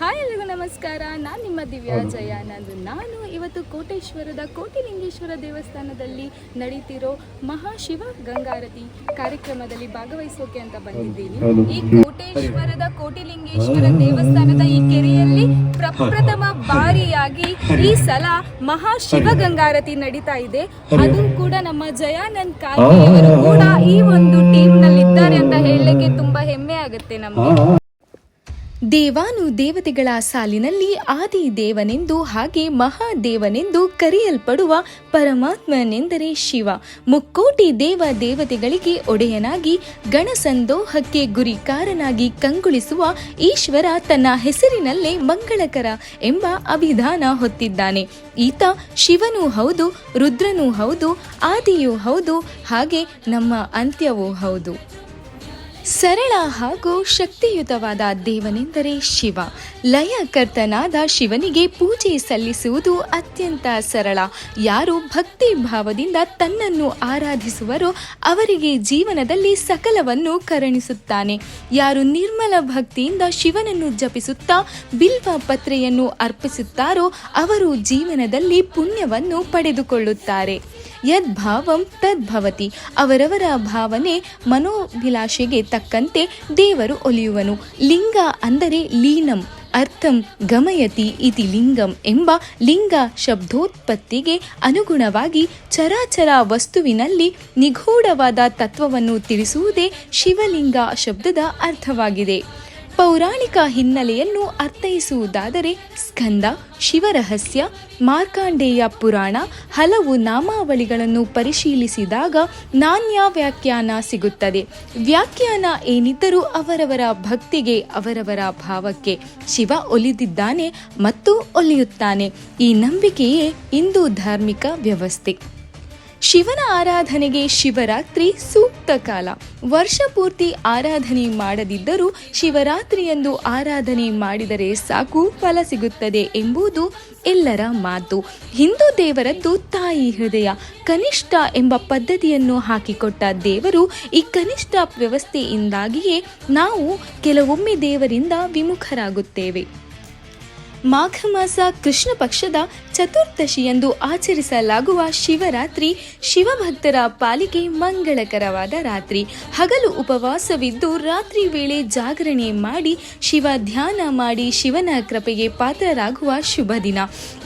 Hi ಎಲ್ರಿಗೂ ನಮಸ್ಕಾರ. ನಾನು ನಿಮ್ಮ ದಿವ್ಯಾ ಜಯಾನಂದ್ ನಾನು ಇವತ್ತು ಕೋಟೇಶ್ವರದ ಕೋಟಿಲಿಂಗೇಶ್ವರ ದೇವಸ್ಥಾನದಲ್ಲಿ ನಡೀತಿರೋ ಮಹಾಶಿವ ಗಂಗಾರತಿ ಕಾರ್ಯಕ್ರಮದಲ್ಲಿ ಭಾಗವಹಿಸೋಕೆ ಅಂತ ಬಂದಿದ್ದೀನಿ. ಈ ಕೋಟೇಶ್ವರದ ಕೋಟಿಲಿಂಗೇಶ್ವರ ದೇವಸ್ಥಾನದ ಈ ಕೆರೆಯಲ್ಲಿ ಪ್ರಪ್ರಥಮ ಬಾರಿಯಾಗಿ ಈ ಸಲ ಮಹಾಶಿವ ಗಂಗಾರತಿ ನಡೀತಾ ಇದೆ. ಅದು ಕೂಡ ನಮ್ಮ ಜಯಾನಂದ್ ಕಾಲ್ವೆಯವರು ಕೂಡ ಈ ಒಂದು ಟೀಮ್ನಲ್ಲಿ ಇದ್ದಾರೆ ಅಂತ ಹೇಳಲಿಕ್ಕೆ ತುಂಬಾ ಹೆಮ್ಮೆ ಆಗುತ್ತೆ ನಮಗೆ. ದೇವಾನು ದೇವತೆಗಳ ಸಾಲಿನಲ್ಲಿ ಆದಿ ದೇವನೆಂದು ಹಾಗೆ ಮಹಾದೇವನೆಂದು ಕರೆಯಲ್ಪಡುವ ಪರಮಾತ್ಮನೆಂದರೆ ಶಿವ. ಮುಕ್ಕೋಟಿ ದೇವ ದೇವತೆಗಳಿಗೆ ಒಡೆಯನಾಗಿ, ಗಣಸಂದೋಹಕ್ಕೆ ಗುರಿಕಾರನಾಗಿ ಕಂಗೊಳಿಸುವ ಈಶ್ವರ ತನ್ನ ಹೆಸರಿನಲ್ಲೇ ಮಂಗಳಕರ ಎಂಬ ಅಭಿಧಾನ ಹೊತ್ತಿದ್ದಾನೆ. ಈತ ಶಿವನೂ ಹೌದು, ರುದ್ರನೂ ಹೌದು, ಆದಿಯೂ ಹೌದು, ಹಾಗೆ ನಮ್ಮ ಅಂತ್ಯವೂ ಹೌದು. ಸರಳ ಹಾಗೂ ಶಕ್ತಿಯುತವಾದ ದೇವನೆಂದರೆ ಶಿವ. ಲಯಕರ್ತನಾದ ಶಿವನಿಗೆ ಪೂಜೆ ಸಲ್ಲಿಸುವುದು ಅತ್ಯಂತ ಸರಳ. ಯಾರು ಭಕ್ತಿ ಭಾವದಿಂದ ತನ್ನನ್ನು ಆರಾಧಿಸುವರೋ ಅವರಿಗೆ ಜೀವನದಲ್ಲಿ ಸಕಲವನ್ನು ಕರುಣಿಸುತ್ತಾನೆ. ಯಾರು ನಿರ್ಮಲ ಭಕ್ತಿಯಿಂದ ಶಿವನನ್ನು ಜಪಿಸುತ್ತಾ ಬಿಲ್ವ ಪತ್ರೆಯನ್ನು ಅರ್ಪಿಸುತ್ತಾರೋ ಅವರು ಜೀವನದಲ್ಲಿ ಪುಣ್ಯವನ್ನು ಪಡೆದುಕೊಳ್ಳುತ್ತಾರೆ. ಯದ್ಭಾವಂ ತದ್ಭವತಿ. ಅವರವರ ಭಾವನೆ ಮನೋಭಿಲಾಷೆಗೆ ತಕ್ಕಂತೆ ದೇವರು ಒಲಿಯುವನು. ಲಿಂಗ ಅಂದರೆ ಲೀನಂ, ಅರ್ಥಂ ಗಮಯತಿ ಇತಿ ಲಿಂಗಂ ಎಂಬ ಲಿಂಗ ಶಬ್ದೋತ್ಪತ್ತಿಗೆ ಅನುಗುಣವಾಗಿ ಚರಾಚರ ವಸ್ತುವಿನಲ್ಲಿ ನಿಗೂಢವಾದ ತತ್ವವನ್ನು ತಿಳಿಸುವುದೇ ಶಿವಲಿಂಗ ಶಬ್ದದ ಅರ್ಥವಾಗಿದೆ. ಪೌರಾಣಿಕ ಹಿನ್ನೆಲೆಯನ್ನು ಅರ್ಥೈಸುವುದಾದರೆ ಸ್ಕಂದ, ಶಿವರಹಸ್ಯ, ಮಾರ್ಕಾಂಡೇಯ ಪುರಾಣ ಹಲವು ನಾಮಾವಳಿಗಳನ್ನು ಪರಿಶೀಲಿಸಿದಾಗ ನಾಣ್ಯ ವ್ಯಾಖ್ಯಾನ ಸಿಗುತ್ತದೆ. ವ್ಯಾಖ್ಯಾನ ಏನಿದ್ದರೂ ಅವರವರ ಭಕ್ತಿಗೆ, ಅವರವರ ಭಾವಕ್ಕೆ ಶಿವ ಒಲಿದಿದ್ದಾನೆ ಮತ್ತು ಒಲಿಯುತ್ತಾನೆ. ಈ ನಂಬಿಕೆಯೇ ಹಿಂದೂ ಧಾರ್ಮಿಕ ವ್ಯವಸ್ಥೆ. ಶಿವನ ಆರಾಧನೆಗೆ ಶಿವರಾತ್ರಿ ಸೂಕ್ತ ಕಾಲ. ವರ್ಷ ಪೂರ್ತಿ ಆರಾಧನೆ ಮಾಡದಿದ್ದರೂ ಶಿವರಾತ್ರಿಯಂದು ಆರಾಧನೆ ಮಾಡಿದರೆ ಸಾಕು ಫಲ ಸಿಗುತ್ತದೆ ಎಂಬುದು ಎಲ್ಲರ ಮಾತು. ಹಿಂದೂ ದೇವರದ್ದು ತಾಯಿ ಹೃದಯ. ಕನಿಷ್ಠ ಎಂಬ ಪದ್ಧತಿಯನ್ನು ಹಾಕಿಕೊಟ್ಟ ದೇವರು ಈ ಕನಿಷ್ಠ ವ್ಯವಸ್ಥೆಯಿಂದಾಗಿಯೇ ನಾವು ಕೆಲವೊಮ್ಮೆ ದೇವರಿಂದ ವಿಮುಖರಾಗುತ್ತೇವೆ. ಮಾಘ ಮಾಸ ಕೃಷ್ಣ ಪಕ್ಷದ ಚತುರ್ದಶಿಯಂದು ಆಚರಿಸಲಾಗುವ ಶಿವರಾತ್ರಿ ಶಿವಭಕ್ತರ ಪಾಲಿಗೆ ಮಂಗಳಕರವಾದ ರಾತ್ರಿ. ಹಗಲು ಉಪವಾಸವಿದ್ದು ರಾತ್ರಿ ವೇಳೆ ಜಾಗರಣೆ ಮಾಡಿ ಶಿವ ಧ್ಯಾನ ಮಾಡಿ ಶಿವನ ಕೃಪೆಗೆ ಪಾತ್ರರಾಗುವ ಶುಭ ದಿನ.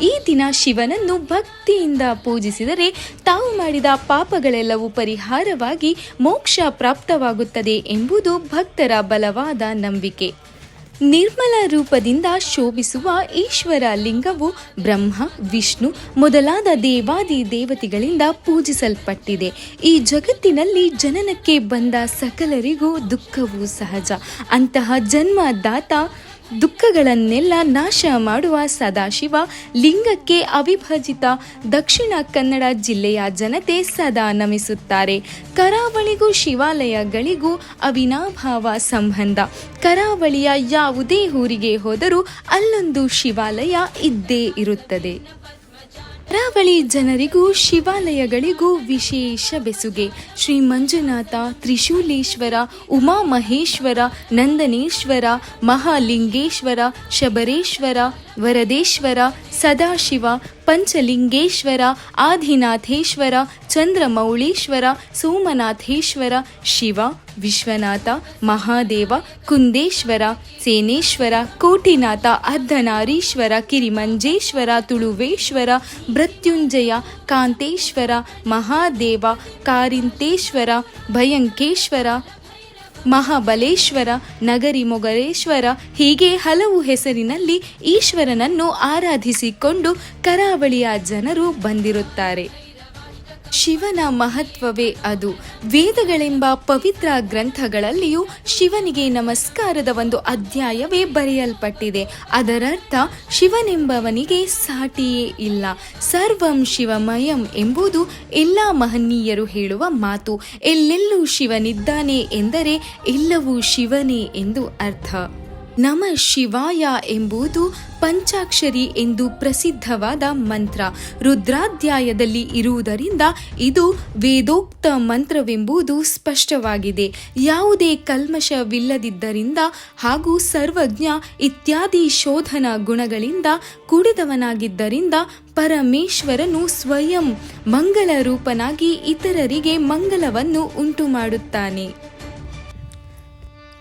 ಈ ದಿನ ಶಿವನನ್ನು ಭಕ್ತಿಯಿಂದ ಪೂಜಿಸಿದರೆ ತಾವು ಮಾಡಿದ ಪಾಪಗಳೆಲ್ಲವೂ ಪರಿಹಾರವಾಗಿ ಮೋಕ್ಷ ಪ್ರಾಪ್ತವಾಗುತ್ತದೆ ಎಂಬುದು ಭಕ್ತರ ಬಲವಾದ ನಂಬಿಕೆ. ನಿರ್ಮಲ ರೂಪದಿಂದ ಶೋಭಿಸುವ ಈಶ್ವರ ಲಿಂಗವು ಬ್ರಹ್ಮ, ವಿಷ್ಣು ಮೊದಲಾದ ದೇವಾದಿ ದೇವತೆಗಳಿಂದ ಪೂಜಿಸಲ್ಪಟ್ಟಿದೆ. ಈ ಜಗತ್ತಿನಲ್ಲಿ ಜನನಕ್ಕೆ ಬಂದ ಸಕಲರಿಗೂ ದುಃಖವು ಸಹಜ. ಅಂತಹ ಜನ್ಮದಾತ ದುಃಖಗಳನ್ನೆಲ್ಲ ನಾಶ ಮಾಡುವ ಸದಾಶಿವ, ಲಿಂಗಕ್ಕೆ ಅವಿಭಜಿತ ದಕ್ಷಿಣ ಕನ್ನಡ ಜಿಲ್ಲೆಯ ಜನತೆ ಸದಾ ನಮಿಸುತ್ತಾರೆ. ಕರಾವಳಿಗೂ ಶಿವಾಲಯಗಳಿಗೂ ಅವಿನಾಭಾವ ಸಂಬಂಧ. ಕರಾವಳಿಯ ಯಾವುದೇ ಊರಿಗೆ ಹೋದರೂ ಅಲ್ಲೊಂದು ಶಿವಾಲಯ ಇದ್ದೇ ಇರುತ್ತದೆ. ಕರಾವಳಿ ಜನರಿಗೂ ಶಿವಾಲಯಗಳಿಗೂ ವಿಶೇಷ ಬೆಸುಗೆ. ಶ್ರೀ ಮಂಜುನಾಥ ತ್ರಿಶೂಲೇಶ್ವರ ಉಮಾಮಹೇಶ್ವರ ನಂದನೇಶ್ವರ ಮಹಾಲಿಂಗೇಶ್ವರ ಶಬರೇಶ್ವರ ವರದೇಶ್ವರ, ಸದಾಶಿವ, ಪಂಚಲಿಂಗೇಶ್ವರ, ಆದಿನಾಥೇಶ್ವರ, ಚಂದ್ರಮೌಳೀಶ್ವರ, ಸೋಮನಾಥೇಶ್ವರ, ಶಿವ, ವಿಶ್ವನಾಥ, ಮಹಾದೇವ, ಕುಂದೇಶ್ವರ, ಸೇನೇಶ್ವರ, ಕೋಟಿನಾಥ, ಅರ್ಧನಾರೀಶ್ವರ, ಕಿರಿಮಂಜೇಶ್ವರ, ತುಳುವೇಶ್ವರ, ಮೃತ್ಯುಂಜಯ, ಕಾಂತೇಶ್ವರ, ಮಹಾದೇವ, ಕಾರಿಂತೇಶ್ವರ, ಭಯಂಕೇಶ್ವರ ಮಹಾಬಲೇಶ್ವರ ನಗರಿ ಮೊಗರೇಶ್ವರ ಹೀಗೆ ಹಲವು ಹೆಸರಿನಲ್ಲಿ ಈಶ್ವರನನ್ನು ಆರಾಧಿಸಿಕೊಂಡು ಕರಾವಳಿಯ ಜನರು ಬಂದಿರುತ್ತಾರೆ. ಶಿವನ ಮಹತ್ವವೇ ಅದು. ವೇದಗಳೆಂಬ ಪವಿತ್ರ ಗ್ರಂಥಗಳಲ್ಲಿಯೂ ಶಿವನಿಗೆ ನಮಸ್ಕಾರದ ಒಂದು ಅಧ್ಯಾಯವೇ ಬರೆಯಲ್ಪಟ್ಟಿದೆ. ಅದರರ್ಥ, ಶಿವನೆಂಬವನಿಗೆ ಸಾಟಿಯೇ ಇಲ್ಲ. ಸರ್ವಂ ಶಿವಮಯಂ ಎಂಬುದು ಎಲ್ಲ ಮಹನೀಯರು ಹೇಳುವ ಮಾತು. ಎಲ್ಲೆಲ್ಲೂ ಶಿವನಿದ್ದಾನೆ ಎಂದರೆ ಎಲ್ಲವೂ ಶಿವನೇ ಎಂದು ಅರ್ಥ. ನಮ ಶಿವಾಯ ಎಂಬುದು ಪಂಚಾಕ್ಷರಿ ಎಂದು ಪ್ರಸಿದ್ಧವಾದ ಮಂತ್ರ. ರುದ್ರಾಧ್ಯಾಯದಲ್ಲಿ ಇರುವುದರಿಂದ ಇದು ವೇದೋಕ್ತ ಮಂತ್ರವೆಂಬುದು ಸ್ಪಷ್ಟವಾಗಿದೆ. ಯಾವುದೇ ಕಲ್ಮಶವಿಲ್ಲದಿದ್ದರಿಂದ ಹಾಗೂ ಸರ್ವಜ್ಞ ಇತ್ಯಾದಿ ಶೋಧನ ಗುಣಗಳಿಂದ ಕೂಡಿದವನಾಗಿದ್ದರಿಂದ ಪರಮೇಶ್ವರನು ಸ್ವಯಂ ಮಂಗಳ ರೂಪನಾಗಿ ಇತರರಿಗೆ ಮಂಗಳವನ್ನು ಉಂಟು ಮಾಡುತ್ತಾನೆ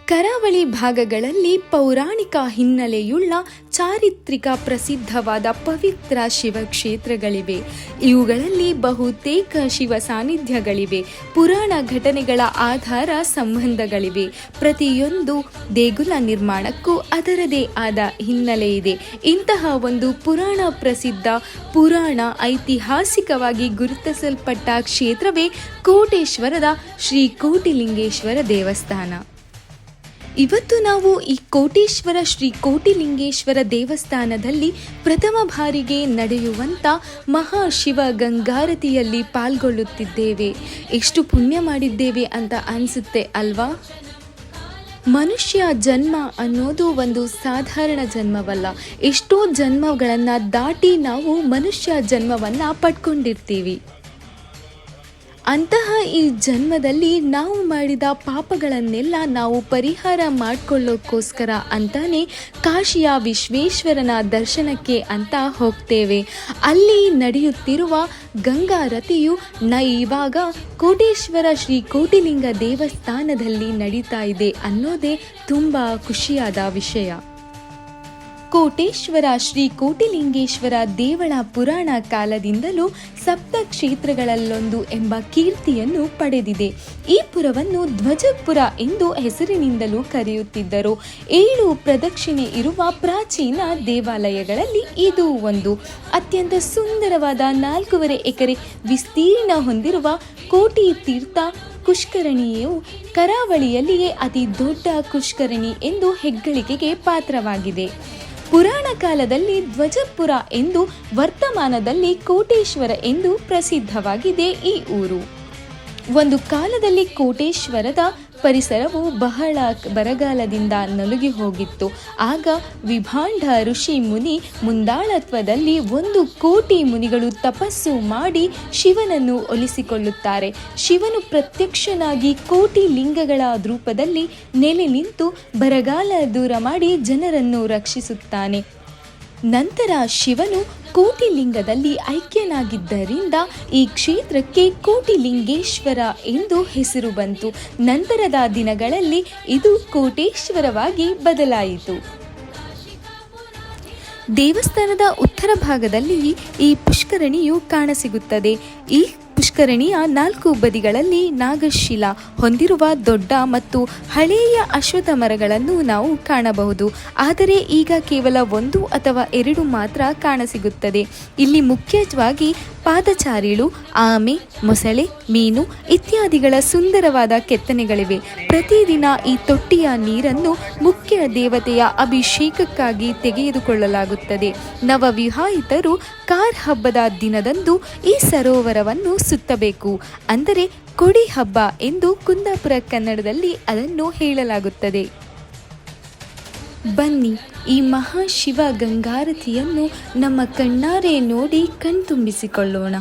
ಕರಾವಳಿ ಭಾಗಗಳಲ್ಲಿ ಪೌರಾಣಿಕ ಹಿನ್ನೆಲೆಯುಳ್ಳ ಚಾರಿತ್ರಿಕ ಪ್ರಸಿದ್ಧವಾದ ಪವಿತ್ರ ಶಿವಕ್ಷೇತ್ರಗಳಿವೆ. ಇವುಗಳಲ್ಲಿ ಬಹುತೇಕ ಶಿವ ಸಾನ್ನಿಧ್ಯಗಳಿವೆ. ಪುರಾಣ ಘಟನೆಗಳ ಆಧಾರ ಸಂಬಂಧಗಳಿವೆ. ಪ್ರತಿಯೊಂದು ದೇಗುಲ ನಿರ್ಮಾಣಕ್ಕೂ ಅದರದೇ ಆದ ಹಿನ್ನೆಲೆ ಇದೆ. ಇಂತಹ ಒಂದು ಪುರಾಣ ಪ್ರಸಿದ್ಧ ಪುರಾಣ ಐತಿಹಾಸಿಕವಾಗಿ ಗುರುತಿಸಲ್ಪಟ್ಟ ಕ್ಷೇತ್ರವೇ ಕೋಟೇಶ್ವರದ ಶ್ರೀ ಕೋಟಿಲಿಂಗೇಶ್ವರ ದೇವಸ್ಥಾನ. ಇವತ್ತು ನಾವು ಈ ಕೋಟೇಶ್ವರ ಶ್ರೀ ಕೋಟಿಲಿಂಗೇಶ್ವರ ದೇವಸ್ಥಾನದಲ್ಲಿ ಪ್ರಥಮ ಬಾರಿಗೆ ನಡೆಯುವಂಥ ಮಹಾಶಿವ ಗಂಗಾರತಿಯಲ್ಲಿ ಪಾಲ್ಗೊಳ್ಳುತ್ತಿದ್ದೇವೆ. ಎಷ್ಟು ಪುಣ್ಯ ಮಾಡಿದ್ದೇವೆ ಅಂತ ಅನಿಸುತ್ತೆ ಅಲ್ವಾ? ಮನುಷ್ಯ ಜನ್ಮ ಅನ್ನೋದು ಒಂದು ಸಾಧಾರಣ ಜನ್ಮವಲ್ಲ. ಎಷ್ಟೋ ಜನ್ಮಗಳನ್ನು ದಾಟಿ ನಾವು ಮನುಷ್ಯ ಜನ್ಮವನ್ನು ಪಡ್ಕೊಂಡಿರ್ತೀವಿ. ಅಂತಹ ಈ ಜನ್ಮದಲ್ಲಿ ನಾವು ಮಾಡಿದ ಪಾಪಗಳನ್ನೆಲ್ಲ ನಾವು ಪರಿಹಾರ ಮಾಡಿಕೊಳ್ಳೋಕ್ಕೋಸ್ಕರ ಅಂತಾನೆ ಕಾಶಿಯ ವಿಶ್ವೇಶ್ವರನ ದರ್ಶನಕ್ಕೆ ಅಂತ ಹೋಗ್ತೇವೆ. ಅಲ್ಲಿ ನಡೆಯುತ್ತಿರುವ ಗಂಗಾ ಗಂಗಾರತಿಯು ನ ಇವಾಗ ಕೋಟೇಶ್ವರ ಶ್ರೀ ಕೋಟಿಲಿಂಗ ದೇವಸ್ಥಾನದಲ್ಲಿ ನಡೀತಾ ಇದೆ ಅನ್ನೋದೇ ತುಂಬ ಖುಷಿಯಾದ ವಿಷಯ. ಕೋಟೇಶ್ವರ, ಶ್ರೀ ಕೋಟಿಲಿಂಗೇಶ್ವರ ದೇವಳ ಪುರಾಣ ಕಾಲದಿಂದಲೂ ಸಪ್ತ ಕ್ಷೇತ್ರಗಳಲ್ಲೊಂದು ಎಂಬ ಕೀರ್ತಿಯನ್ನು ಪಡೆದಿದೆ. ಈ ಪುರವನ್ನು ಧ್ವಜಪುರ ಎಂದು ಹೆಸರಿನಿಂದಲೂ ಕರೆಯುತ್ತಿದ್ದರು. ಏಳು ಪ್ರದಕ್ಷಿಣೆ ಇರುವ ಪ್ರಾಚೀನ ದೇವಾಲಯಗಳಲ್ಲಿ ಇದು ಒಂದು. ಅತ್ಯಂತ ಸುಂದರವಾದ ನಾಲ್ಕೂವರೆ ಎಕರೆ ವಿಸ್ತೀರ್ಣ ಹೊಂದಿರುವ ಕೋಟಿ ತೀರ್ಥ ಪುಷ್ಕರಣಿಯು ಕರಾವಳಿಯಲ್ಲಿಯೇ ಅತಿ ದೊಡ್ಡ ಪುಷ್ಕರಣಿ ಎಂದು ಹೆಗ್ಗಳಿಕೆಗೆ ಪಾತ್ರವಾಗಿದೆ. ಪುರಾಣ ಕಾಲದಲ್ಲಿ ಧ್ವಜಪುರ ಎಂದು ವರ್ತಮಾನದಲ್ಲಿ ಕೋಟೇಶ್ವರ ಎಂದು ಪ್ರಸಿದ್ಧವಾಗಿದೆ ಈ ಊರು. ಒಂದು ಕಾಲದಲ್ಲಿ ಕೋಟೇಶ್ವರದ ಪರಿಸರವು ಬಹಳ ಬರಗಾಲದಿಂದ ನಲುಗಿ ಹೋಗಿತ್ತು. ಆಗ ವಿಭಾಂಡ ಋಷಿ ಮುನಿ ಮುಂದಾಳತ್ವದಲ್ಲಿ ಒಂದು ಕೋಟಿ ಮುನಿಗಳು ತಪಸ್ಸು ಮಾಡಿ ಶಿವನನ್ನು ಒಲಿಸಿಕೊಳ್ಳುತ್ತಾರೆ. ಶಿವನು ಪ್ರತ್ಯಕ್ಷನಾಗಿ ಕೋಟಿ ಲಿಂಗಗಳ ರೂಪದಲ್ಲಿ ನೆಲೆ ನಿಂತು ಬರಗಾಲ ದೂರ ಮಾಡಿ ಜನರನ್ನು ರಕ್ಷಿಸುತ್ತಾನೆ. ನಂತರ ಶಿವನು ಕೋಟಿಲಿಂಗದಲ್ಲಿ ಐಕ್ಯನಾಗಿದ್ದರಿಂದ ಈ ಕ್ಷೇತ್ರಕ್ಕೆ ಕೋಟಿಲಿಂಗೇಶ್ವರ ಎಂದು ಹೆಸರು ಬಂತು. ನಂತರದ ದಿನಗಳಲ್ಲಿ ಇದು ಕೋಟೇಶ್ವರವಾಗಿ ಬದಲಾಯಿತು. ದೇವಸ್ಥಾನದ ಉತ್ತರ ಭಾಗದಲ್ಲಿ ಈ ಪುಷ್ಕರಣಿಯು ಕಾಣಸಿಗುತ್ತದೆ. ಈ ಪುಷ್ಕರಣಿಯ ನಾಲ್ಕು ಬದಿಗಳಲ್ಲಿ ನಾಗಶಿಲಾ ಹೊಂದಿರುವ ದೊಡ್ಡ ಮತ್ತು ಹಳೆಯ ಅಶ್ವಥ ಮರಗಳನ್ನು ನಾವು ಕಾಣಬಹುದು. ಆದರೆ ಈಗ ಕೇವಲ ಒಂದು ಅಥವಾ ಎರಡು ಮಾತ್ರ ಕಾಣಸಿಗುತ್ತದೆ. ಇಲ್ಲಿ ಮುಖ್ಯವಾಗಿ ಪಾದಚಾರಿಗಳು ಆಮೆ, ಮೊಸಳೆ, ಮೀನು ಇತ್ಯಾದಿಗಳ ಸುಂದರವಾದ ಕೆತ್ತನೆಗಳಿವೆ. ಪ್ರತಿದಿನ ಈ ತೊಟ್ಟಿಯ ನೀರನ್ನು ಮುಖ್ಯ ದೇವತೆಯ ಅಭಿಷೇಕಕ್ಕಾಗಿ ತೆಗೆದುಕೊಳ್ಳಲಾಗುತ್ತದೆ. ನವವಿವಾಹಿತರು ಕಾರ್ ಹಬ್ಬದ ದಿನದಂದು ಈ ಸರೋವರವನ್ನು ಸುತ್ತಬೇಕು. ಅಂದರೆ ಕೊಡಿ ಹಬ್ಬ ಎಂದು ಕುಂದಾಪುರ ಕನ್ನಡದಲ್ಲಿ ಅದನ್ನು ಹೇಳಲಾಗುತ್ತದೆ. ಬನ್ನಿ ಈ ಮಹಾಶಿವ ಗಂಗಾರತಿಯನ್ನು ನಮ್ಮ ಕಣ್ಣಾರೆ ನೋಡಿ ಕಣ್ತುಂಬಿಸಿಕೊಳ್ಳೋಣ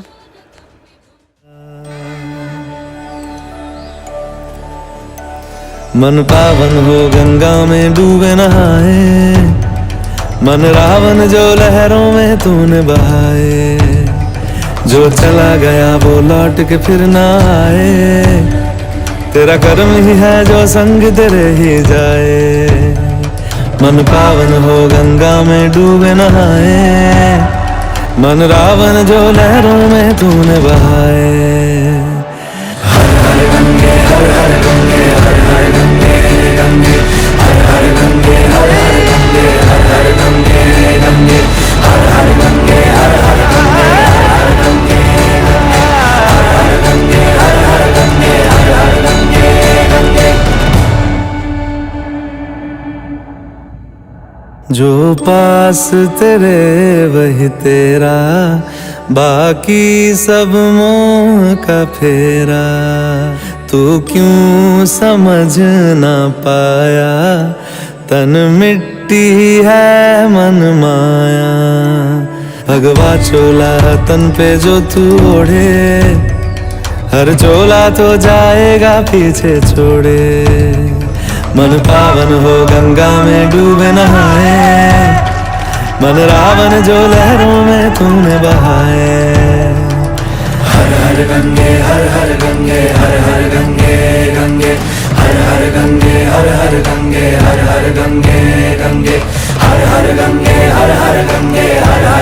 मन पावन हो गंगा में डूबे नहाए मन रावण जो लहरों में तूने बहाए जो चला गया वो लौट के फिर ना आए तेरा कर्म ही है जो संग तेरे ही जाए मन पावन हो गंगा में डूबे नहाए मन रावण जो लहरों में तूने बहाए। पास तेरे, वही तेरा। बाकी सब मोह का फेरा। तू क्यों समझ ना पाया? तन मिट्टी है मन माया। भगवा चोला तन पे जो तू ओढ़े, हर चोला तो जाएगा पीछे छोड़े। मन पावन हो, गंगा में डूबे नहाए। मन रावण जो लहरों में तूने बहाए। हर हर गंगे, हर हर गंगे, हर हर गंगे गंगे। हर हर गंगे, हर हर गंगे, हर हर गंगे गंगे। हर हर गंगे, हर हर गंगे, हर हर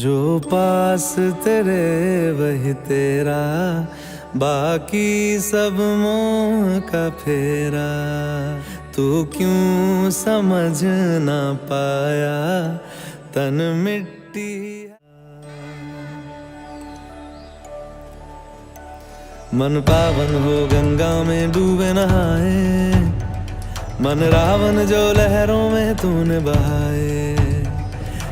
जो पास तेरे, वही तेरा। बाकी सब मोह का फेरा। तू क्यों समझ ना पाया? तन मिट्टी मन पावन हो गंगा में डूबे नहाए। मन रावण जो लहरों में तूने बहाए।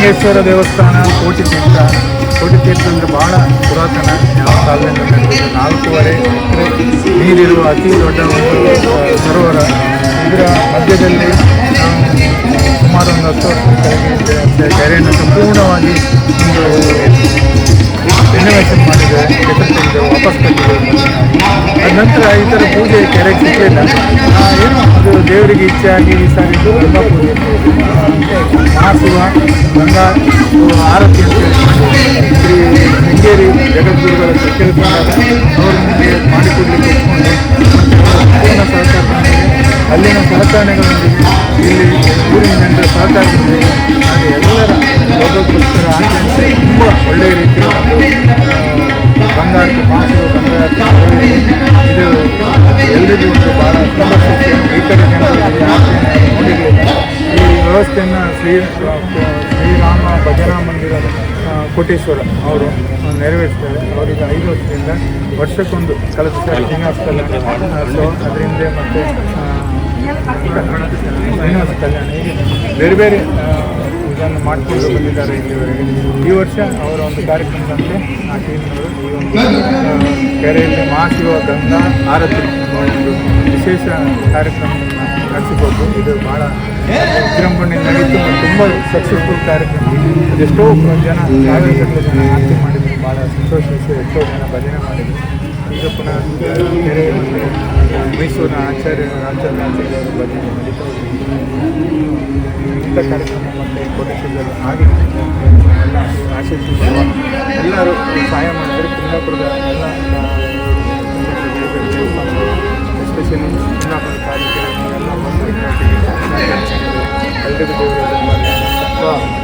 ಕೋಟಿಲಿಂಗೇಶ್ವರ ದೇವಸ್ಥಾನ, ಕೋಟಿ ತೀರ್ಥ. ಕೋಟಿ ತೀರ್ಥ ಅಂದರೆ ಬಹಳ ಪುರಾತನ, ಯಾವ ಕಾಲದಿಂದ ನಾಲ್ಕೂವರೆ ಎಕರೆ ನೀರಿರುವ ಅತಿ ದೊಡ್ಡ ಒಂದು ಸರೋವರ. ಇದರ ಮಧ್ಯದಲ್ಲಿ ಸುಮಾರು ಒಂದು ಹತ್ತು ಇದೆ. ಕೆರೆಯನ್ನು ಸಂಪೂರ್ಣವಾಗಿ ರಿನೋವೇಷನ್ ಮಾಡಿದೆ ಹೆಸರು ತೆಗೆದು ವಾಪಸ್ ಕಟ್ಟಿದೆ ಅದ ನಂತರ ಈ ಥರ ಪೂಜೆ ಕೆರೆ ಸಿಕ್ಕಲಿಲ್ಲ ಏನು ಅದು ದೇವರಿಗೆ ಇಚ್ಛೆ ಆಗಿ ಈ ಸಾರಿ ತುಂಬ ಪೂಜೆ. ಮಹಾಶಿವ, ಗಂಗಾ, ಆರತಿ ಶ್ರೀ ಶೃಂಗೇರಿ ಜಗದ್ಗುರುಗಳ ಸತ್ಯದ ಅವರು ಮಾಡಿಕೊಡಲಿಕ್ಕೆ ಮಾಡಿಕೊಡ್ಲಿಕ್ಕೆ ಒಪ್ಪಿಕೊಂಡು ಮತ್ತು ಅವರ ಸಂಪೂರ್ಣ ಸಹಕಾರ ಅಲ್ಲಿನ ಸಹಕರಣೆಗಳೊಂದಿಗೆ ಇಲ್ಲಿ ಊರಿನ ಜನರ ಸಹಕಾರದೊಂದಿಗೆ ಹಾಗೆ ಎಲ್ಲರ ಯೋಗಕ್ಕೋಸ್ಕರ ಆಚರಣೆ ತುಂಬ ಒಳ್ಳೆಯ ರೀತಿಯಲ್ಲಿ ಬಂಗಾರಕ್ಕೆ ಮಹಾಶಿವ ಬಂಗಾರಕ್ಕೆ ಇದು ಎಲ್ಲರಿಗೂ ಒಂದು ಭಾಳ ಸಂರಕ್ಷಿಸಿ ಈ ವ್ಯವಸ್ಥೆಯನ್ನು ಶ್ರೀ ಶ್ರೀರಾಮ ಭಜನಾ ಮಂದಿರದ ಆ, ಕೋಟೇಶ್ವರ ಅವರು ನೆರವೇರಿಸ್ತಾರೆ ಅವರಿಗೆ ಐದು ವರ್ಷದಿಂದ ವರ್ಷಕ್ಕೊಂದು ಕಲಿಸ್ತಾರೆ ಸರಿ ಶ್ರೀನಿವಾಸ ಸೊ ಅದರಿಂದ ಮತ್ತು ಶ್ರೀನಿವಾಸ ಕಲ್ಯಾಣ. ಬೇರೆ ಬೇರೆ ಇದನ್ನು ಮಾಡಿಕೊಂಡು ಬಂದಿದ್ದಾರೆ ಇಲ್ಲಿವರೆಗೆ. ಈ ವರ್ಷ ಅವರ ಒಂದು ಕಾರ್ಯಕ್ರಮದಂತೆ ಆ ಟೀಮ್ನವರು ಈ ಒಂದು ಕೆರೆಯಲ್ಲಿ ಆರತಿ ಒಂದು ವಿಶೇಷ ಕಾರ್ಯಕ್ರಮವನ್ನು ನಡೆಸಿಕೊಂಡು ಇದು ಭಾಳ ವಿಜೃಂಭಣೆ ನಡೀತು ಮತ್ತು ತುಂಬ ಸಕ್ಸಸ್ಫುಲ್ ಕಾರ್ಯಕ್ರಮ. ಅದೆಷ್ಟೋ ಜನ ಸಾವಿರ ಜನ ಆರತಿ ಮಾಡಿದ್ರು. ಭಾಳ ಸಂತೋಷಿಸಿ ಎಷ್ಟೋ ಜನ ಭಜನೆ ಮಾಡಿದ್ರು. ಈಗಪ್ಪನ ಕೆರೆ ಮೈಸೂರಿನ ಆಚಾರ್ಯ ಆಚಾರ್ಯ ಆಚಾರ್ಯವರು ಬಂದಿದ್ದು ನಡೀತಾ ಕಾರ್ಯಕ್ರಮ ಮತ್ತು ಕೋಟೇಶ್ವರದಲ್ಲಿ ಹಾಗೆ ಎಲ್ಲ ಆಶೀರ್ವಾದ. ಎಲ್ಲರೂ ಸಹಾಯ ಮಾಡಿದರೆ ಕುಂದಾಪುರದ ಎಲ್ಲ ಎಸ್ಪೆಷಲಿ ಕುಂದಾಪುರ ತಾಲೂಕಿನ ಎಲ್ಲ ಬಂದು ಎಲ್ಲರಿಗೂ ದೇವರು